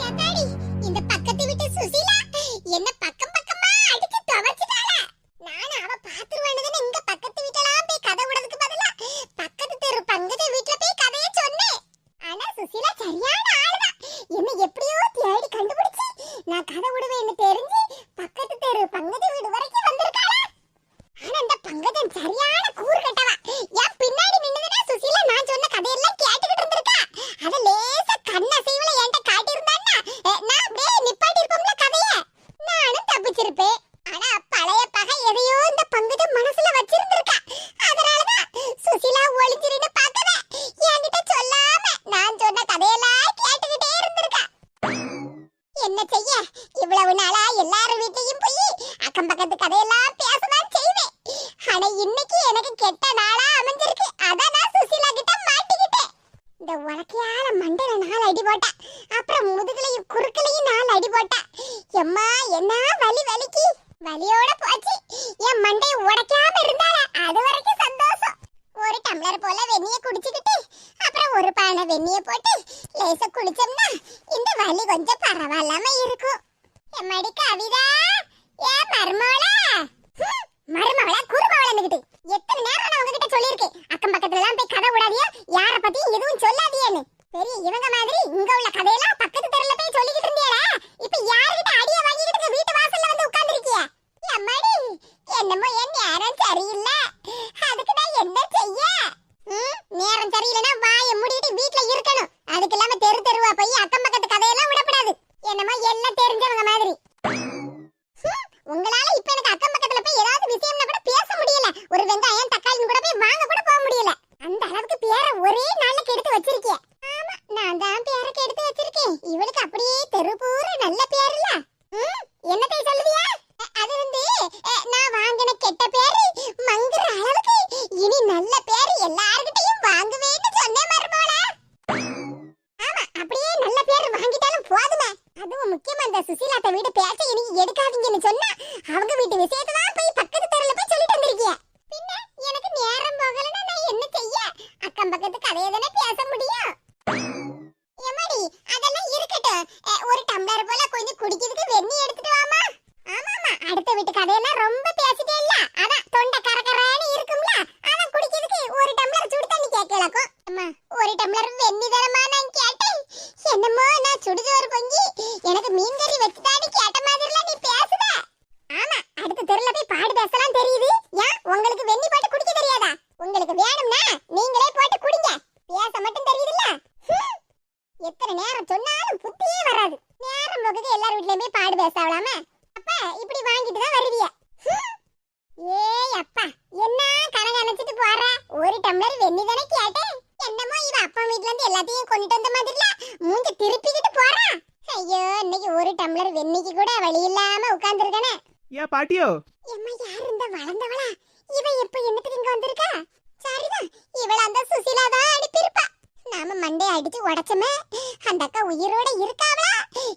やたり。make a bit. Litre போல வெந்நிய குடிச்சுக்கிட்டு அப்புறம் ஒரு பானை வெந்நிய போட்டு லேசா குளிச்சோம்னா முக்கியமா இந்த சுசீலாத்த வீடு பேச்ச இனி எடுக்காதீங்கன்னு சொன்னா அவங்க வீட்டு விஷயத்தை ட்ரெஸ் எல்லாம் தெரியுது. அடிச்சு உடச்சமே அந்த அக்கா உயிரோட இருக்காவளா?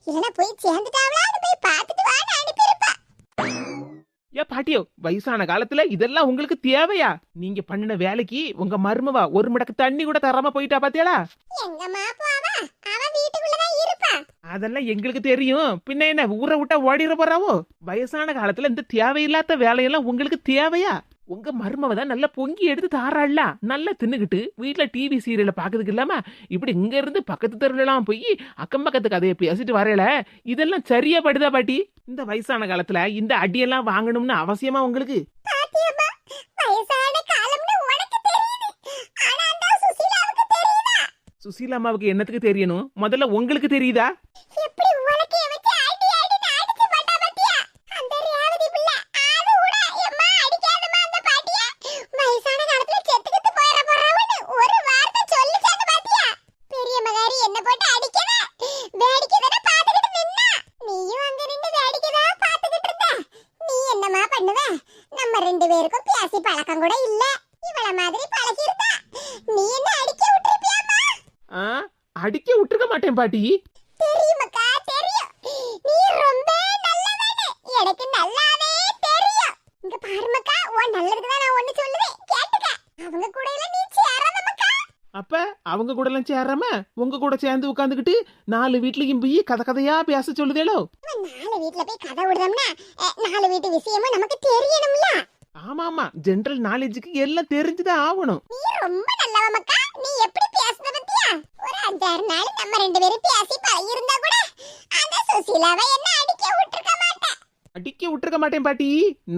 இல்லனா போய் சேர்ந்துட்டாவளான்னு போய் பார்த்துட்டு வான்னு அனுப்பியிருப்பா. ஏ பாட்டியோ வயசான காலத்துல இதெல்லாம் உங்களுக்கு தேவையா? நீங்க பண்ணின வேலைக்கு உங்க மருமவா ஒரு மடக்கு தண்ணி கூட தராம போயிட்டா பாத்தியாளா? எங்கம்மா போவா அவ வீட்டுக்குள்ளதான் இருப்பா. அதெல்லாம் எங்களுக்கு தெரியும். பின்ன என்ன ஊரை விட்டா ஓடிட போறாவோ? வயசான காலத்துல இந்த தேவையில்லாத வேலையெல்லாம் உங்களுக்கு தேவையா? உங்க மருமவ தான் நல்லா பொங்கி எடுத்து தாராள நல்லா தின்னுக்கிட்டு வீட்டில் டிவி சீரியலை பார்க்கறதுக்கு இல்லாம இப்படி இங்க இருந்து பக்கத்து தெருலாம் போய் அக்கம் பக்கத்து கதையை பேசிட்டு வரையில? இதெல்லாம் சரியா படுதா பாட்டி? இந்த வயசான காலத்துல இந்த அடியெல்லாம் வாங்கணும்னு அவசியமா உங்களுக்கு? சுசீலா அம்மாவுக்கு என்னத்துக்கு தெரியணும்? முதல்ல உங்களுக்கு தெரியுதா? ராசி பழக்கம் கூட இல்ல. இவள மாதிரி பழகி நீ என்ன அடிக்க விட்டுருப்பியாமா ஆ? அடிக்க விட்டுருக்க மாட்டேன் பாட்டி. தெரியுமக்கா தெரியும். நீ ரொம்ப நல்லவனு. எனக்கு நல்லாவே தெரியும். இங்க பாருமக்கா உன் நல்லதுக்கு நான் ஒண்ணு சொல்லுவேன். கேட்டுக்க. அவங்க கூட இல்ல நீ சேரணுமக்கா அப்ப அவங்க கூட எல்லாம் சேராம உங்க கூட சேர்ந்து உட்காந்துக்கிட்டு நாலு வீட்லயும் போய் கதை கதையா பேச சொல்லுதேளோ நாலு வீட்ல போய் கதை விடுறோம்னா நாலு வீட்டு விஷயமும் நமக்கு தெரியணும்ல. ஆமா ஆமா ஜெனரல் நாலேஜுக்கு எல்லாம் தெரிஞ்சுதான் ஆகணும். நீ ரொம்ப நல்லவ மக்கா. நீ எப்படி பேசுன பத்தியா? ஒரு அஞ்சாறு நாள் நம்ம ரெண்டு பேரும் பேசி பழகி இருந்தா கூட அந்த சுசீலாவை என்ன அடிக்க விட்டுருக்க மாட்டேன். அடிக்க விட்டுருக்க மாட்டேன் பாட்டி.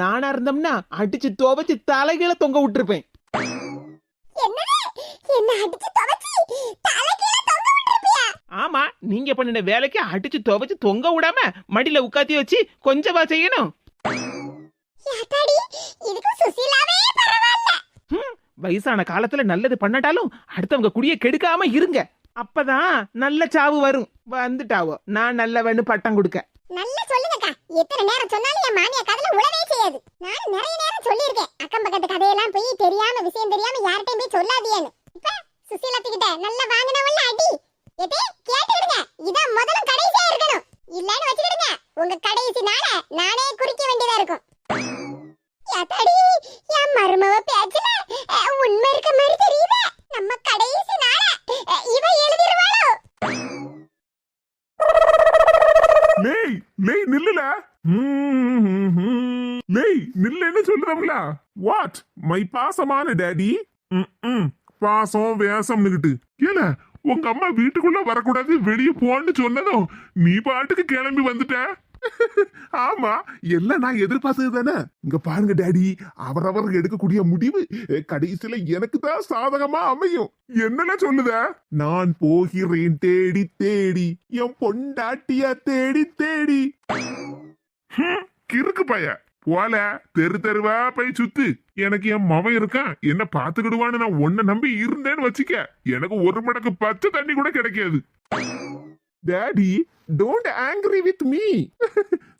நானா இருந்தோம்னா அடிச்சு துவச்சு தலைகீழ தொங்க விட்டுருப்பேன். என்னது? என்ன அடிச்சு துவைச்சி தலைக்கீழ தொங்க விட்டுருப்பியா? ஆமா நீங்க பண்ணின வேலைக்கு அடிச்சு துவச்சு தொங்க விடாம மடியில உட்காத்தி வச்சு கொஞ்சமா செய்யணும். வயசான காலத்துல நல்லது பண்ணட்டாலும் அடுத்தவங்க குடிய கெடுக்காம இருங்க. அப்பதான் நல்ல சாவு வரும். வந்துட்டாவோ? நான் நல்லவன்னு பட்டம் கொடுக்க. நல்லா சொல்லுங்கக்கா. எத்தனை நேரம் சொன்னாலும் என் மாமியா கதையில உழவே செய்யாது. நானும் நிறைய நேரம் சொல்லியிருக்கேன். அக்கம் பக்கத்து கதையெல்லாம் போய் தெரியாம விஷயம் தெரியாம யார்கிட்டயும் போய் சொல்லாதியேன்னு இப்ப சுசீலத்துக்கிட்ட நல்லா வாங்கினவல்ல அடி. எதே கேட்டுக்கிடுங்க இதான் முதலும் கடைசியா இருக்கணும். இல்லன்னு வச்சுக்கிடுங்க. உங்க கடைசி நாள நானே குறிக்க வேண்டியதா இருக்கும். யாத்தாடி என் மருமவ பேச்சுல அஹ், உண்மை இருக்க மாதிரி தெரியுது. நம்ம கடைசி நாள அஹ், இவ எழுதிருவாளோ? மேய் லேய் நில்லுல. ம்ம். லேய் நில்லுன்னு சொல்லுதம்ல. வாட் மை பாசமான டாடி ம் பாசம் வேசம்னுகிட்டு ஏல உங்க அம்மா வீட்டுக்குள்ள வரக்கூடாது வெளியே போன்னு சொன்னதும் நீ பாட்டுக்கு கிளம்பி வந்துட்ட? ஆமா எல்லாம் நான் எதிர்பார்த்தது தானே? இங்க பாருங்க டாடி. அவரவர் எடுக்கக்கூடிய முடிவு கடைசியில எனக்கு தான் சாதகமா அமையும். என்னெல்லாம் சொல்லுத? நான் போகிறேன் தேடி தேடி. என் பொண்டாட்டியா தேடி தேடி. கிறுக்கு பைய. போல தெரு தெருவா போய் சுத்து. எனக்கு என் மவன் இருக்கான். என்ன பாத்துக்கிடுவான்னு நான் உன்னை நம்பி இருந்தேன்னு வச்சுக்க. எனக்கு ஒரு மடக்கு பச்சை தண்ணி கூட கிடைக்காது. Daddy don't angry with me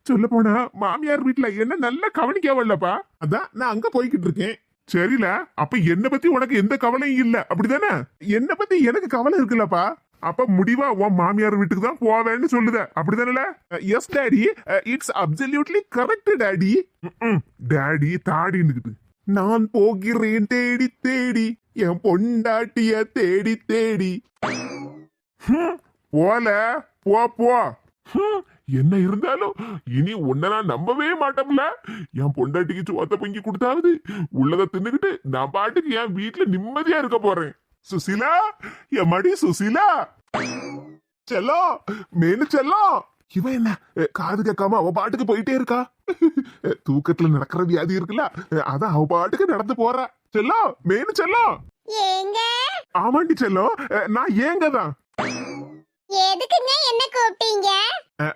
சொல்ல போனா மாமியார் வீட்ல என்ன நல்லா கவனிக்கவல்லப்பா அதான் நான் அங்க போய்கிட்டு இருக்கேன். சரில அப்ப என்ன பத்தி உனக்கு எந்த கவலையும் இல்ல. அப்படிதானே? என்ன பத்தி எனக்கு கவலை இருக்குல்லப்பா. அப்ப முடிவா உன் மாமியார் வீட்டுக்கு தான் போவேன்னு சொல்லுத. அப்படிதானே yes daddy it's absolutely correct daddy daddy தாடின்னுக்கிட்டு. நான் போகிறேன் தேடி தேடி. என் பொண்டாட்டிய தேடி தேடி. போல போ போ. ஹம், என்ன இருந்தாலும் இனி உன்னை நான் நம்பவே மாட்டோம்ல. என் பொண்டாட்டிக்கு சோத்த பொங்கி கொடுத்தாவது உள்ளத தின்னுக்கிட்டு நான் பாட்டுக்கு என் வீட்டுல நிம்மதியா இருக்க போறேன். சுசீலா என் மடி சுசீலா. செல்லம் மேனு செல்லம். இவன் என்ன? காது கேட்காம அவ பாட்டுக்கு போயிட்டே இருக்கா? தூக்கத்துல நடக்கிற வியாதி இருக்குல்ல? அதான் அவ பாட்டுக்கு நடந்து போறா. செல்லம் மேனு செல்லம். ஏங்க? ஆமாண்டி செல்லம். நான் ஏங்க தான் எதுக்குங்க என்ன கூப்பிட்டீங்க?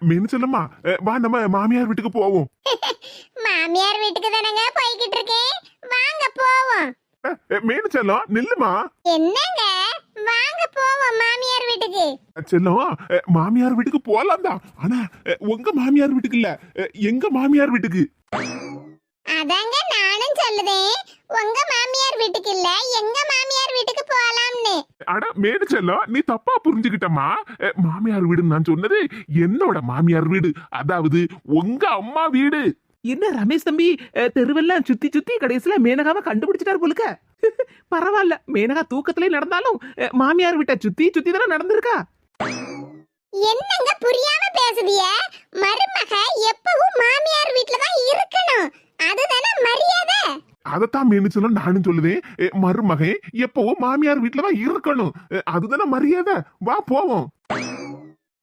மீன் செல்லம்மா. அஹ், வா நம்ம மாமியார் வீட்டுக்கு போவோம். மாமியார் வீட்டுக்கு தானங்க போய்கிட்டு இருக்கேன். வாங்க போவோம். மீன் செல்லம் நில்லுமா? என்னங்க? வாங்க போவோம் மாமியார் வீட்டுக்கு. செல்லம் மாமியார் வீட்டுக்கு போலாம் தான் ஆனா உங்க மாமியார் வீட்டுக்கு இல்ல. எங்க மாமியார் வீட்டுக்கு? அதாங்க நானும் சொல்லுதேன். உங்க மாமியார் வீட்டுக்கு இல்ல எங்க மாமியார் வீட்டுக்கு போலாம்னு. அட மேடு செல்லம் நீ தப்பா புரிஞ்சுக்கிட்டமா மாமியார் வீடுன்னு நான் சொன்னது என்னோட மாமியார் வீடு அதாவது உங்க அம்மா வீடு. என்ன ரமேஷ் தம்பி தெருவெல்லாம் சுத்தி சுத்தி கடைசியில மேனகாவை கண்டுபிடிச்சிட்டாரு போலுக்க? பரவாயில்ல மேனகா தூக்கத்திலே நடந்தாலும் மாமியார் வீட்டை சுத்தி சுத்தி தானே நடந்திருக்கா? என்னங்க புரியாம பேசுதிய? மருமக எப்பவும் மாமியார் வீட்டுல தான் இருக்கணும். அதுதானே மரியாதை? அதைத்தான் மீனு செல்லம் நானும் சொல்லுதேன் அஹ், மருமகன் எப்பவும் மாமியார் வீட்டுல தான் இருக்கணும் அதுதானே மரியாதை? வா போவோம்.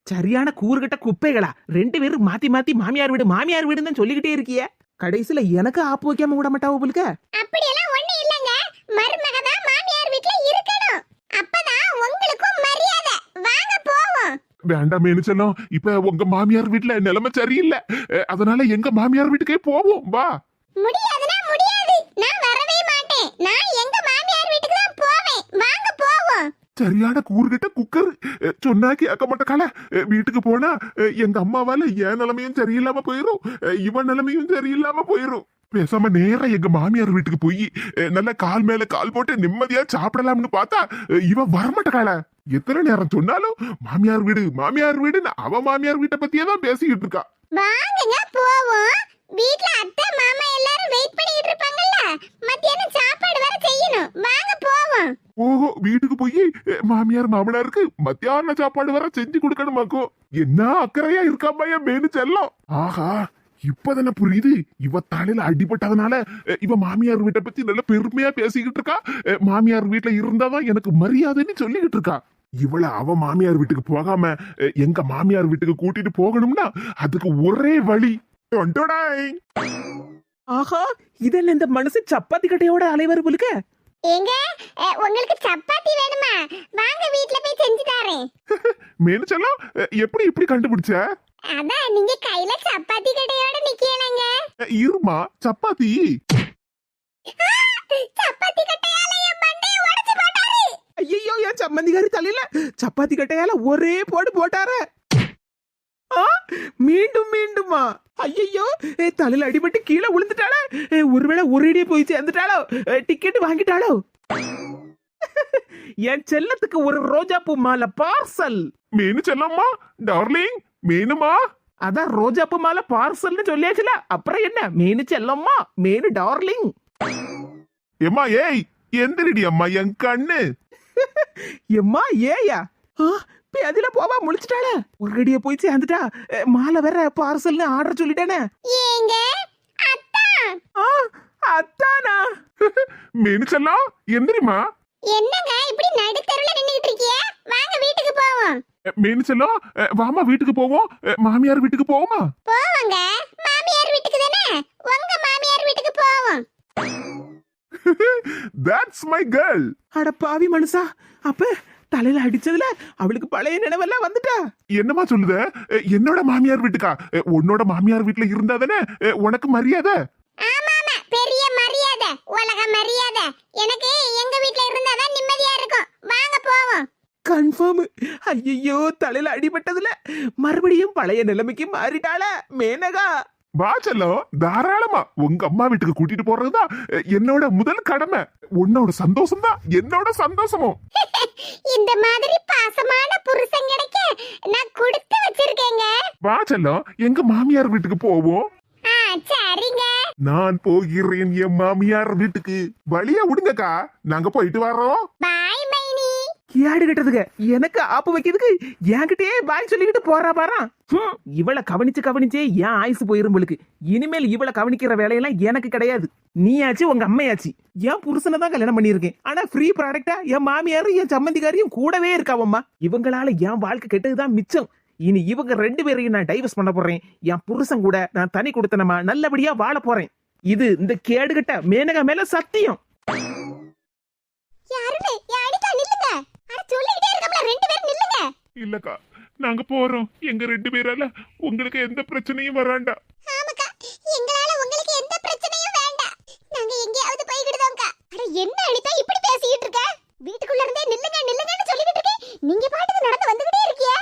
சரியான கூறுகட்ட குப்பைகளா? ரெண்டு பேரும் மாத்தி மாத்தி மாமியார் வீடு மாமியார் வீடுன்னு தான் சொல்லிக்கிட்டே இருக்கிய. கடைசியில எனக்கு ஆப்பு வைக்காம விட மாட்டாவோ போலுக்க அப்படியெல்லாம் ஒண்ணு இல்லங்க மருமக தான் மாமியார் வீட்டுல இருக்கணும் அப்பதான் உங்களுக்கும் மரியாதை வாங்க போவோம் வேண்டாம் செல்லம். இப்ப உங்க மாமியார் வீட்டுல நிலைமை சரியில்லை. அதனால எங்க மாமியார் வீட்டுக்கே போவோம். வா. முடியாதுன்னா முடியாது. நான் வரவே மாட்டேன். நான் எங்க மாமியார் வீட்டுக்கு தான் போவேன். வாங்க போவோம். சரியான கூறுகிட்ட குக்கர். சொன்னா கேட்க மாட்டக்கால வீட்டுக்கு போனா எங்க அம்மாவால என் நிலைமையும் சரியில்லாம போயிரும். இவன் நிலைமையும் சரியில்லாம போயிரும். பேசாம நேரா எங்க மாமியார் வீட்டுக்கு போய் நல்ல கால் மேல கால் போட்டு நிம்மதியா சாப்பிடலாம்னு பார்த்தா இவன் வரமாட்டக்கால எத்தனை நேரம் சொன்னாலும் மாமியார் வீடு மாமியார் வீடுன்னு அவ மாமியார் வீட்டை பத்தியே தான் பேசிக்கிட்டு இருக்கா. வாங்குங்க போவோம். வீட்ல அத்தை மாமா எல்லாரும் வெயிட் பண்ணிட்டு இருப்பாங்கல்ல. மத்தியானம் சாப்பாடு வர செய்யணும். வாங்க போவோம். ஓஹோ வீட்டுக்கு போய் மாமியார் மாமனாருக்கு மத்தியான சாப்பாடு வர செஞ்சு கொடுக்கணுமாக்கும். என்ன அக்கறையா இருக்காப்பா என் மேனு செல்லம். ஆஹா இப்பதானே புரியுது? இவ தலையில அடிபட்டதுனால இவ மாமியார் வீட்டை பத்தி நல்ல பெருமையா பேசிக்கிட்டு இருக்கா? மாமியார் வீட்டுல இருந்தாதான் எனக்கு மரியாதைன்னு சொல்லிக்கிட்டு இருக்கா. இவள அவ மாமியார் வீட்டுக்கு போகாம எங்க மாமியார் வீட்டுக்கு கூட்டிட்டு போகணும்னா அதுக்கு ஒரே வழி. ஆஹா இதென்ன இந்த மனுஷன் சப்பாத்தி கட்டையோட அலைவர் போலுக்க ஏங்க உங்களுக்கு சப்பாத்தி வேணுமா? வாங்க வீட்ல போய் செஞ்சு தரேன். மேனு செல்லம் அஹ், எப்படி இப்படி கண்டுபிடிச்ச? அதான் நீங்க கையில சப்பாத்தி கடையோட நிக்கலங்க. இருமா சப்பாத்தி? சப்பாத்தி கட்டையால என் மண்டைய உடைச்சு போட்டாரு. ஐயோ என் சம்மந்திகாரி தலையில சப்பாத்தி கட்டையால ஒரே போடு போட்டார. ஆ, மீண்டும் மீண்டுமா? ஐயோ தலையில அடிபட்டு கீழே விழுந்துட்டாளே. ஏ, ஒருவேளை ஒரு அடியே போய் சேர்ந்துட்டாளோ? டிக்கெட் வாங்கிட்டாளோ? என் செல்லத்துக்கு ஒரு ரோஜா பூ மாலை பார்சல் மேனு செல்லம்மா டார்லிங் மேனுமா? அதான் ரோஜா பூ மாலை பார்சல்னு சொல்லியாச்சுல. அப்புறம் என்ன? மேனு செல்லம்மா. Menu darling. எம்மா ஏய் எந்திரிடி அம்மா என் கண்ணு. எம்மா ஏயா ஆ, பேதில போவா முழிச்சிட்டாள. ஒரு அடியே போய் சேர்ந்துட்டா. ஏ, மாலை வேற பார்சல்னு ஆர்டர் சொல்லிட்டானே. ஏங்க அத்தா. ஆ, அத்தானா? மேனு செல்லம் எந்திரிமா என்னங்க இப்படி நடுத்தருல நின்னுகிட்டு இருக்கீங்க வாங்க வீட்டுக்கு போவோம். மேனு செல்லம் வாமா வீட்டுக்கு போவோம். மாமியார் வீட்டுக்கு போவோமா? போவோங்க. மாமியார் வீட்டுக்கு தானே? உங்க மாமியார் வீட்டுக்கு போவோம். தட்ஸ் மை கேர்ள் அட பாவி மனுஷா அப்ப தலையில அடிச்சதுல அவளுக்கு பழைய நினைவெல்லாம் வந்துட்டா. என்னமா சொல்லுத? என்னோட மாமியார் வீட்டுக்கா? உன்னோட மாமியார் வீட்டுல இருந்தா தானே? உனக்கு மரியாதை? ஆமாமா பெரிய மரியாதை உலக மரியாதை. எனக்கு எங்க வீட்ல இருந்தாதான் நிம்மதியா இருக்கும். வாங்க கன்ஃபார்ம் ஐயோ தலையில அடிபட்டதுல. மறுபடியும் பழைய நிலைமைக்கு மாறிட்டாள மேனகா. வா செல்லம் தாராளமா. உங்க அம்மா வீட்டுக்கு கூட்டிட்டு போறதுதான் என்னோட முதல் கடமை. உன்னோட சந்தோஷம் தான் என்னோட சந்தோஷமும். இந்த மாதிரி பாசமான புருஷன் கிடைக்க நான் கொடுத்து வச்சிருக்கேங்க. வா செல்லம் எங்க மாமியார் வீட்டுக்கு போவோம். ஆ சரிங்க. நான் போகிறேன் என் மாமியார் வீட்டுக்கு. வழியா விடுங்கக்கா. நாங்க போயிட்டு பாய் மைனி கேடு கட்டதுங்க எனக்கு ஆப்பு வைக்கிறதுக்கு என்கிட்டயே பாய் சொல்லிக்கிட்டு போறா பாரா இவளை கவனிச்சு கவனிச்சே ஏன் ஆயுசு போயிரும் போலுக்கு. இனிமேல் இவளை கவனிக்கிற வேலையெல்லாம் எனக்கு கிடையாது. நீயாச்சு உங்க அம்மையாச்சு. என் புருஷனை தான் கல்யாணம் பண்ணியிருக்கேன். ஆனா ஃப்ரீ ப்ராடக்டா என் மாமியாரும் என் சம்மந்திக்காரியும் கூடவே இருக்காவம்மா. இவங்களால என் வாழ்க்கை கெட்டதுதான் மிச்சம். இனி இவங்க ரெண்டு பேரையும் நான் டைவர்ஸ் பண்ண போறேன். என் புருஷன் கூட நான் தனி கொடுத்தனமா நல்லபடியா வாழ போறேன். இது இந்த கேடுகட்ட மேனகா மேல சத்தியம் யாருன்னு யாடிக்கா நில்லுங்க அட சொல்லிக்கிட்டே இருக்கம்ல ரெண்டு பேரும் நில்லுங்க இல்லக்கா நாங்க போறோம். எங்க ரெண்டு பேரால உங்களுக்கு எந்த பிரச்சனையும் வராண்டா. ஆமாக்கா எங்களால உங்களுக்கு எந்த பிரச்சனையும் வேண்டாம் நாங்க எங்கேயாவது போய்கிடுதோம்க்கா அட என்ன அனிதா இப்படி பேசிக்கிட்டு இருக்க? வீட்டுக்குள்ள இருந்தே நில்லுங்க நில்லுங்கன்னு சொல்லிக்கிட்டு இருக்கேன் நீங்க பாட்டுக்கு நடந்து வந்துகிட்டே இருக்கியே.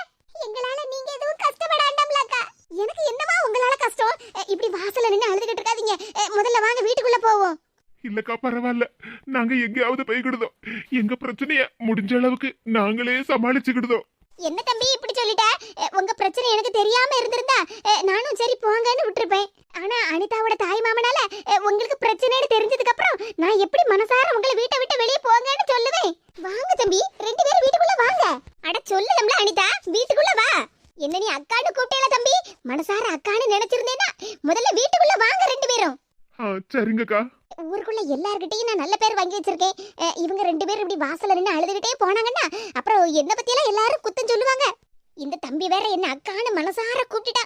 எங்களால நீங்க எதுவும் கஷ்டப்படாண்டாம்லக்கா. எனக்கு என்னமா உங்களால கஷ்டம்? இப்படி வாசல்ல நின்னு அழுதுகிட்டு இருக்காதீங்க. முதல்ல வாங்க வீட்டுக்குள்ள போவோம். இல்லக்கா பரவாயில்ல. நாங்க எங்கேயாவது போய்கிடுதோம் எங்க பிரச்சனைய முடிஞ்ச அளவுக்கு நாங்களே சமாளிச்சுக்கிடுதோம். என்ன தம்பி இப்படி சொல்லிட்ட? உங்க பிரச்சனை எனக்கு தெரியாம இருந்திருந்தா நானும் சரி போங்கன்னு விட்டுருப்பேன். ஆனா அனிதாவோட தாய் மாமனால உங்களுக்கு பிரச்சனைன்னு தெரிஞ்சதுக்கு அப்புறம் நான் எப்படி மனசார உங்களை வீட்டை விட்டு வெளியே போங்கன்னு சொல்லுவேன்? வாங்க தம்பி ரெண்டு பேரும் வீட்டுக்குள்ள வாங்க. அட சொல்லுதம்ல அனிதா வீட்டுக்குள்ள வா. என்ன நீ அக்கான்னு கூப்பிட்டேல தம்பி? மனசார அக்கான்னு நினைச்சிருந்தேன்னா முதல்ல வீட்டுக்குள்ள வாங்க ரெண்டு பேரும். சரிங்கக்கா. ஊருக்குள்ள எல்லார்கிட்டயும் நான் நல்ல பேர் வாங்கி வச்சிருக்கேன். இவங்க ரெண்டு பேரும் இப்படி வாசல்ல நின்று அப்புறம் என்ன பத்தியெல்லாம் எல்லாரும் குத்தம் சொல்லுவாங்க. இந்த தம்பி வேற என்ன அக்கான மனசார கூப்பிட்டுட்டா.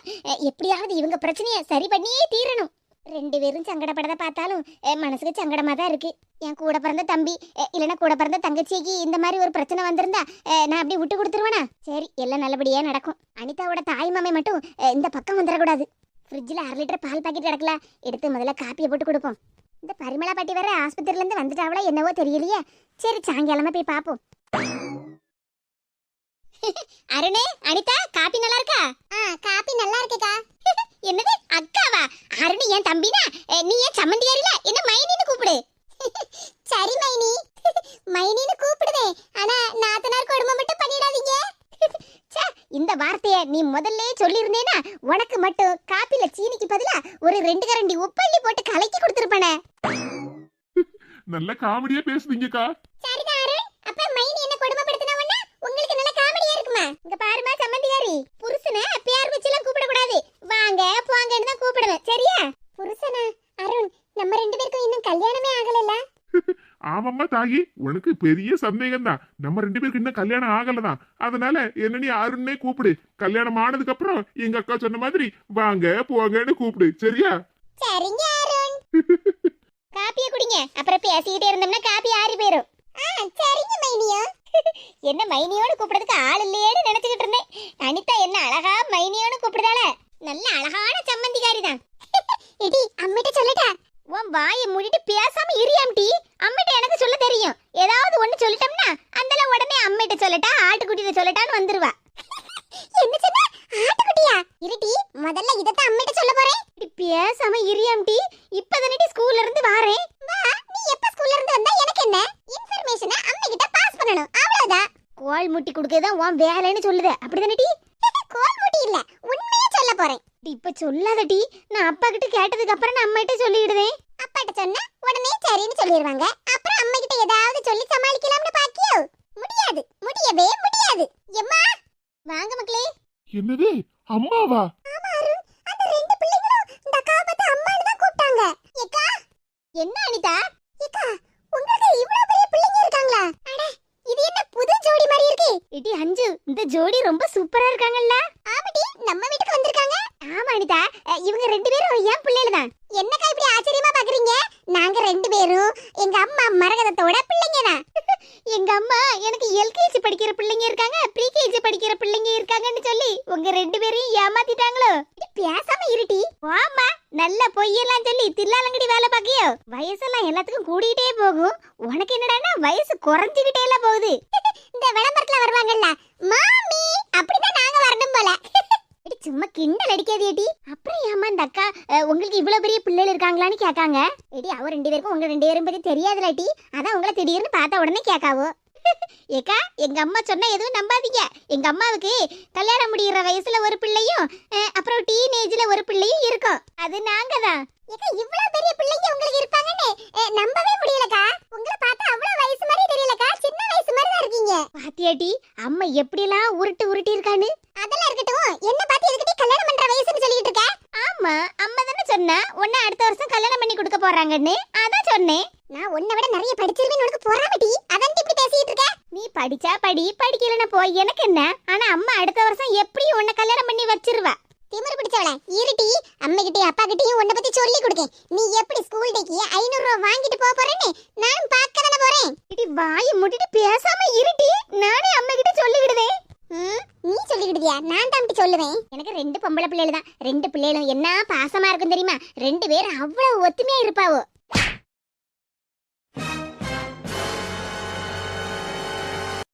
எப்படியாவது இவங்க பிரச்சனைய சரி பண்ணியே தீரணும். ரெண்டு பேரும் சங்கடப்படத பார்த்தாலும் மனசுக்கு சங்கடமா தான் இருக்கு. என் கூட பிறந்த தம்பி இல்லைன்னா கூட பிறந்த தங்கச்சிக்கு இந்த மாதிரி ஒரு பிரச்சனை வந்திருந்தா நான் அப்படி விட்டு கொடுத்துருவேனா? சரி எல்லாம் நல்லபடியா நடக்கும். அனிதாவோட தாய் மாமை மட்டும் இந்த பக்கம் வந்துடக்கூடாது. ஃப்ரிட்ஜில் அரை லிட்டர் பால் பாக்கெட் கிடக்கல? எடுத்து முதல்ல காப்பியை போட்டு கொடுப்போம். இந்த பரிமளா பாட்டி வேற ஆஸ்பத்திரிலேருந்து வந்துட்டாவளா என்னவோ தெரியலையே. சரி சாயங்காலமா போய் பார்ப்போம் அருணே அனிதா காப்பி நல்லா இருக்கா? ஆ காப்பி நல்லா இருக்குக்கா. என்னது அக்காவா? அருண் என் தம்பினா? நீ ஏன் சம்மந்தியாரில? என்ன மைனின்னு கூப்பிடு. சரி மைனி. மைனின்னு கூப்பிடுதே. ஆனா நாத்தனார் கொடுமை மட்டும் பண்ணிடாதீங்க. ச்சே, இந்த வார்த்தைய நீ முதல்ல சொல்லியிருந்தேனா உனக்கு மட்டும் காப்பில சீனிக்கு பதிலா ஒரு ரெண்டு கரண்டி உப்பள்ளி போட்டு கலக்கி கொடுத்துருப்பனே. நல்ல காமெடியா பேசுனீங்கக்கா. சரிதான் அருண். அப்ப மைனி என்ன கொடுமைப்படுத்தினா உடனே உங்களுக்கு நல்ல காமெடியா இருக்குமா இங்க பாருமா சம்மந்திகாரி புருஷனை பேர் வச்சுலாம் கூப்பிட கூடாது வாங்க போங்கன்னு தான் கூப்பிடுவேன் சரியா? புருஷனா? அருண் நம்ம ரெண்டு பேருக்கும் இன்னும் கல்யாணமே ஆகலல்ல? ஆமாம்மா தாயி. உனக்கு பெரிய சந்தேகம் தான் நம்ம ரெண்டு பேருக்கு இன்னும் கல்யாணம் ஆகலதான். அதனால என்ன நீ அருண்ணே கூப்பிடு. கல்யாணம் ஆனதுக்கு அப்புறம் எங்க அக்கா சொன்ன மாதிரி வாங்க போங்கன்னு கூப்பிடு. சரியா? சரிங்க அருண். காப்பிய குடிங்க. அப்புறம் பேசிக்கிட்டே இருந்தோம்னா காப்பி ஆறி போயிரும். சரிங்க மைனியோ. என்ன மைனியோன்னு கூப்பிடுறதுக்கு ஆள் இல்லையேன்னு நினைச்சுக்கிட்டு இருந்தேன் அனிதா என்ன அழகா மைனியோன்னு கூப்பிடுதால நல்ல அழகான சம்மந்திகாரி தான் இடி அம்மிட்ட சொல்லட்டா உன் வாயை மூடிட்டு பேசாம இரியாம்டி அம்மிட்ட எனக்கு சொல்ல தெரியும் ஏதாவது ஒண்ணு சொல்லிட்டோம்னா அந்தல உடனே அம்மிட்ட சொல்லட்டா ஆட்டுக்குட்டியில சொல்லட்டான்னு வந்துருவா என்ன சொன்ன ஆட்டுக்குட்டியா இருடி முதல்ல இதத்தான் அம்மிட்ட சொல்ல போறேன் இப்படி பேசாம இரியாம்டி இப்பதானடி ஸ்கூல்ல இருந்து வாரேன் வா நீ எப்ப ஸ்கூல்ல இருந்து வந்தா எனக்கு என்ன இன்ஃபர்மேஷனை அம்மா கிட்ட பாஸ் பண்ணணும் அவ்வளவுதான் கோல் முட்டி கொடுக்கதான் உன் வேலைன்னு சொல்லுது. அப்படிதானடி கோல் முட்டி இல்ல உண்மையே சொல்ல போறேன். இப்ப சொல்லாதடி நான் அப்பா கிட்ட கேட்டதுக்கு அப்புறம் நான் அம்மா கிட்ட சொல்லிடுவேன் அப்பாட்ட சொன்னா உடனே சரின்னு சொல்லிடுவாங்க அப்புறம் அம்மா கிட்ட ஏதாவது சொல்லி சமாளிக்கலாம்னு பாக்கியோ? முடியாது. முடியவே முடியாது. எம்மா? வாங்க மக்களே. என்னது? அம்மாவா? ஆமா அருண். அந்த ரெண்டு பிள்ளைங்களும் இந்த அக்கா பார்த்து அம்மான்னு தான் கூப்பிட்டாங்க. ஏக்கா? என்ன அனிதா? ஏக்கா உங்களுக்கு இவ்வளவு பெரிய பிள்ளைங்க இருக்காங்களா? அட இது என்ன புது ஜோடி மாதிரி இருக்கு? இடி அஞ்சு இந்த ஜோடி ரொம்ப சூப்பரா இருக்காங்கல்ல? ஆமாடி நம்ம வீட்டுக்கு வந்திருக்காங்க. ஆமா அனிதா. இவங்க ரெண்டு பேரும் என் பிள்ளைங்க தான் என்னக்கா இப்படி ஆச்சரியமா பாக்குறீங்க? நாங்க ரெண்டு பேரும் எங்க அம்மா மரகதத்தோட பிள்ளைங்க தான் எங்க அம்மா எனக்கு எல்கேஜி படிக்கிற பிள்ளைங்க இருக்காங்க ப்ரீகேஜி படிக்கிற பிள்ளைங்க இருக்காங்கன்னு சொல்லி உங்க ரெண்டு பேரையும் ஏமாத்திட்டாங்களோ? பேசாம இருட்டி ஆமா நல்ல பொய்யெல்லாம் சொல்லி தில்லாலங்கடி வேலை பாக்கியோ வயசெல்லாம் எல்லாத்துக்கும் கூடிட்டே போகும். உனக்கு என்னடான்னா வயசு குறைஞ்சுகிட்டே எல்லாம் போகுது. இந்த விளம்பரத்துல வருவாங்கல்ல மாமி அப்படிதான் நாங்க வரணும் போல. இடி, சும்மா கிண்டல் அடிக்காதேடி அப்புறம் ஏமா இந்த அக்கா உங்களுக்கு இவ்வளவு பெரிய பிள்ளைகள் இருக்காங்களான்னு கேட்காங்க. எடி அவ ரெண்டு பேருக்கும் உங்க ரெண்டு பேரும் பத்தி தெரியாதுலாட்டி அதான் உங்களை திடீர்னு பார்த்த உடனே கேட்காவோ. ஏக்கா எங்க அம்மா சொன்னா எதுவும் நம்பாதீங்க. எங்க அம்மாவுக்கு கல்யாணம் முடிகிற வயசுல ஒரு பிள்ளையும் அப்புறம் அப்புறம் டீனேஜ்ல ஒரு பிள்ளையும் இருக்கும். அது நாங்க தான் ஏக்கா இவ்வளவு பெரிய பிள்ளைங்க உங்களுக்கு இருப்பாங்கன்னு நம்பவே முடியலக்கா. உங்களை பார்த்தா அவ்வளவு வயசு மாதிரி தெரியலக்கா. சின்ன வயசு மாதிரி தான் இருக்கீங்க. பாத்தியாட்டி அம்மா எப்படிலாம் உருட்டு உருட்டி இருக்கான்னு? அதெல்லாம் இருக்கட்டும். என்ன பார்த்து எதுக்கிட்ட கல்யாணம் பண்ற வயசுன்னு சொல்லிட்டு இருக்க? ஆமா அம்மா தானே சொன்னா உன்னை அடுத்த வருஷம் கல்யாணம் பண்ணி கொடுக்க போறாங்கன்னு. அதான் சொன்னேன். நான் உன்னை விட நிறைய படிச்சிருவேன் உனக்கு போறாமட்டி அதான் இப்படி பேசிட்டு இருக்க? நீ படிச்சா படி படிக்கலன்னா போய் எனக்கு என்ன? ஆனா அம்மா அடுத்த வருஷம் எப்படியும் உன்னை கல்யாணம் பண்ணி வச்சிருவா. திமிரு பிடிச்சவள. இருட்டி அம்மா கிட்டயும் அப்பா கிட்டயும் உன்னை பத்தி சொல்லி கொடுக்கேன். நீ எப்படி ஸ்கூல் டேக்கு ஐநூறு ரூபா வாங்கிட்டு போக போறேன்னு நானும் பார்க்க தானே போறேன். இடி வாயை முட்டிட்டு பேசாம இருட்டி நானே அம்மா கிட்ட சொல்லிவிடுவேன் நீ சொல்லிக்கிட்டியா நான் தான் சொல்லுவேன். எனக்கு ரெண்டு பொம்பளை பிள்ளைகள் தான். ரெண்டு பிள்ளைகளும் என்ன பாசமா இருக்கும் தெரியுமா? ரெண்டு பேரும் அவ்வளவு ஒத்துமையா இருப்பாவோ?